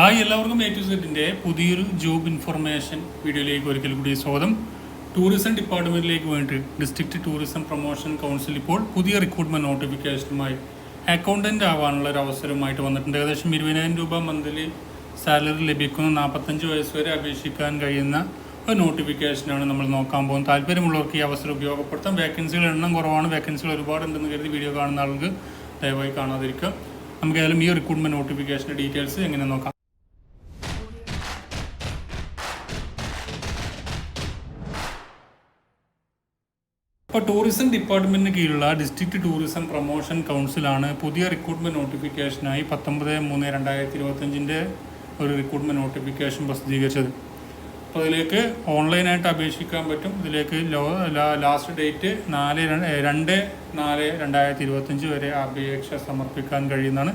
Hi എല്ലാവർക്കും A to സെറ്റിന്റെ പുതിയൊരു ജോബ് ഇൻഫർമേഷൻ വീഡിയോയിലേക്ക് ഒരിക്കൽ കൂടി സ്വാഗതം. ടൂറിസം ഡിപ്പാർട്ട്മെന്റിലേക്ക് വേണ്ടി ഡിസ്ട്രിക്ട് ടൂറിസം പ്രൊമോഷൻ കൗൺസിൽ ഇപ്പോൾ പുതിയ റിക്രൂട്ട്മെന്റ് നോട്ടിഫിക്കേഷനുമായി അക്കൗണ്ടന്റ് ആവാനുള്ള ഒരു അവസരമായിട്ട് വന്നിട്ടുണ്ട്. ഏകദേശം ഇരുപതിനായിരം രൂപ മന്ത്ലി സാലറി ലഭിക്കുന്ന നാൽപ്പത്തഞ്ച് വയസ്സ് വരെ അപേക്ഷിക്കാൻ കഴിയുന്ന ഒരു നോട്ടിഫിക്കേഷനാണ് നമ്മൾ നോക്കാൻ പോകുന്നത്. താല്പര്യമുള്ളവർക്ക് ഈ അവസരം ഉപയോഗപ്പെടുത്താം. വേക്കൻസികളുടെ എണ്ണം കുറവാണ്. വേക്കൻസികൾ ഒരുപാടുണ്ടെന്ന് കരുതി വീഡിയോ കാണുന്ന ആൾക്ക് ദയവായി കാണാതിരിക്കുക. നമുക്ക് ഏതായാലും ഈ റിക്രൂട്ട്മെന്റ് നോട്ടിഫിക്കേഷന്റെ ഡീറ്റെയിൽസ് എങ്ങനെ നോക്കാം. ഇപ്പോൾ ടൂറിസം ഡിപ്പാർട്ട്മെന്റിന് കീഴിലുള്ള ഡിസ്ട്രിക്ട് ടൂറിസം പ്രൊമോഷൻ കൗൺസിലാണ് പുതിയ റിക്രൂട്ട്മെന്റ് നോട്ടിഫിക്കേഷനായി പത്തൊമ്പത് മൂന്ന് രണ്ടായിരത്തി ഇരുപത്തഞ്ചിന്റെ ഒരു റിക്രൂട്ട്മെന്റ് നോട്ടിഫിക്കേഷൻ പ്രസിദ്ധീകരിച്ചത്. അപ്പോൾ അതിലേക്ക് ഓൺലൈനായിട്ട് അപേക്ഷിക്കാൻ പറ്റും. ഇതിലേക്ക് ലാസ്റ്റ് ഡേറ്റ് നാല് രണ്ട് നാല് രണ്ടായിരത്തി ഇരുപത്തഞ്ച് വരെ അപേക്ഷ സമർപ്പിക്കാൻ കഴിയുന്നതാണ്.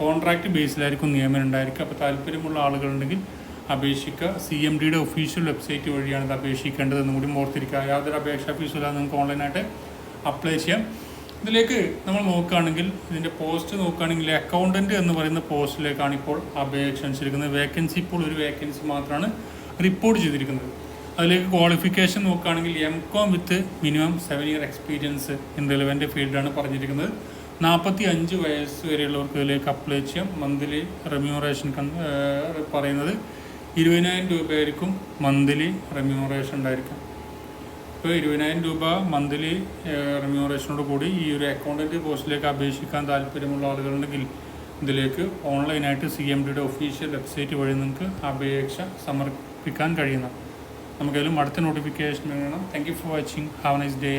കോൺട്രാക്റ്റ് ബേസിലായിരിക്കും നിയമനം ഉണ്ടായിരിക്കുക. അപ്പോൾ താല്പര്യമുള്ള ആളുകളുണ്ടെങ്കിൽ അപേക്ഷിക്കുക. സി എം ഡിയുടെ ഒഫീഷ്യൽ വെബ്സൈറ്റ് വഴിയാണ് ഇത് അപേക്ഷിക്കേണ്ടതെന്നും കൂടി ഓർത്തിരിക്കുക. യാതൊരു അപേക്ഷാ ഫീസും ഇല്ലാതെ നിങ്ങൾക്ക് ഓൺലൈനായിട്ട് അപ്ലൈ ചെയ്യാം. ഇതിലേക്ക് നമ്മൾ നോക്കുകയാണെങ്കിൽ ഇതിന്റെ പോസ്റ്റ് നോക്കുകയാണെങ്കിൽ അക്കൗണ്ടന്റ് എന്ന് പറയുന്ന പോസ്റ്റിലേക്കാണ് ഇപ്പോൾ അപേക്ഷ അനുസരിക്കുന്നത് വേക്കൻസി ഇപ്പോൾ ഒരു വേക്കൻസി മാത്രമാണ് റിപ്പോർട്ട് ചെയ്തിരിക്കുന്നത്. അതിലേക്ക് ക്വാളിഫിക്കേഷൻ നോക്കുകയാണെങ്കിൽ M com with minimum seven year experience in relevant ഫീൽഡാണ് പറഞ്ഞിരിക്കുന്നത്. നാൽപ്പത്തി അഞ്ച് വയസ്സ് വരെയുള്ളവർക്ക് ഇതിലേക്ക് അപ്ലൈ ചെയ്യാം. മന്ത്ലി റെമ്യൂറേഷൻ പറയുന്നത് ഇരുപതിനായിരം രൂപയായിരിക്കും മന്ത്ലി റെമ്യൂറേഷൻ ഉണ്ടായിരിക്കും ഇപ്പോൾ ഇരുപതിനായിരം രൂപ മന്ത്ലി റെമ്യൂറേഷനോട് കൂടി ഈ ഒരു അക്കൗണ്ടന്റ് പോസ്റ്റിലേക്ക് അപേക്ഷിക്കാൻ താല്പര്യമുള്ള ആളുകളുണ്ടെങ്കിൽ ഇതിലേക്ക് ഓൺലൈനായിട്ട് സി എം ഡിയുടെ ഒഫീഷ്യൽ വെബ്സൈറ്റ് വഴി നിങ്ങൾക്ക് അപേക്ഷ സമർപ്പിക്കാൻ കഴിയുന്ന നമുക്കതിലും അടുത്ത നോട്ടിഫിക്കേഷൻ വേണം. Thank you for watching have nice day